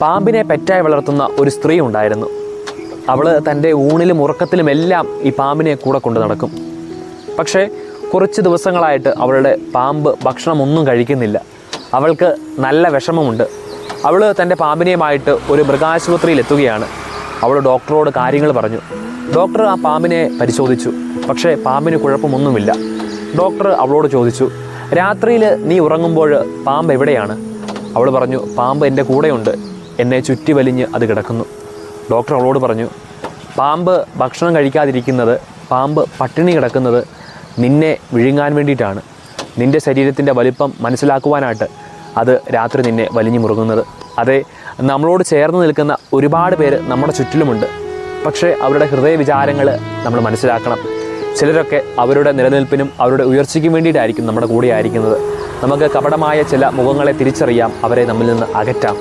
പാമ്പിനെ പെറ്റായി വളർത്തുന്ന ഒരു സ്ത്രീ ഉണ്ടായിരുന്നു. അവൾ തന്റെ ഊണിലും ഉറക്കത്തിലും എല്ലാം ഈ പാമ്പിനെ കൂടെ കൊണ്ട് നടക്കും. പക്ഷേ കുറച്ച് ദിവസങ്ങളായിട്ട് അവളുടെ പാമ്പ് ഭക്ഷണമൊന്നും കഴിക്കുന്നില്ല. അവൾക്ക് നല്ല വിഷമമുണ്ട്. അവൾ തന്റെ പാമ്പിനെയുമായിട്ട് ഒരു മൃഗാശുപത്രിയിൽ എത്തുകയാണ് അവൾ ഡോക്ടറോട് കാര്യങ്ങൾ പറഞ്ഞു. ഡോക്ടർ ആ പാമ്പിനെ പരിശോധിച്ചു. പക്ഷേ പാമ്പിന് കുഴപ്പമൊന്നുമില്ല. ഡോക്ടർ അവളോട് ചോദിച്ചു രാത്രിയിൽ നീ ഉറങ്ങുമ്പോൾ പാമ്പ് എവിടെയാണ്? അവൾ പറഞ്ഞു പാമ്പ് എന്റെ കൂടെയുണ്ട്. എന്നെ ചുറ്റി വലിഞ്ഞ് അത് കിടക്കുന്നു. ഡോക്ടർ അവളോട് പറഞ്ഞു പാമ്പ് ഭക്ഷണം കഴിക്കാതിരിക്കുന്നത് പാമ്പ് പട്ടിണി കിടക്കുന്നത് നിന്നെ വിഴുങ്ങാൻ വേണ്ടിയിട്ടാണ്. നിന്റെ ശരീരത്തിന്റെ വലിപ്പം മനസ്സിലാക്കുവാനായിട്ട് അത് രാത്രി നിന്നെ വലിഞ്ഞു മുറുകുന്നത് അതെ നമ്മളോട് ചേർന്ന് നിൽക്കുന്ന ഒരുപാട് പേര് നമ്മുടെ ചുറ്റിലുമുണ്ട്. പക്ഷേ അവരുടെ ഹൃദയ വിചാരങ്ങൾ നമ്മൾ മനസ്സിലാക്കണം. ചിലരൊക്കെ അവരുടെ നിലനിൽപ്പിനും അവരുടെ ഉയർച്ചയ്ക്കും വേണ്ടിയിട്ടായിരിക്കും നമ്മുടെ കൂടെ ആയിരിക്കുന്നത് നമുക്ക് കപടമായ ചില മുഖങ്ങളെ തിരിച്ചറിയാം അവരെ നമ്മിൽ നിന്ന് അകറ്റാം.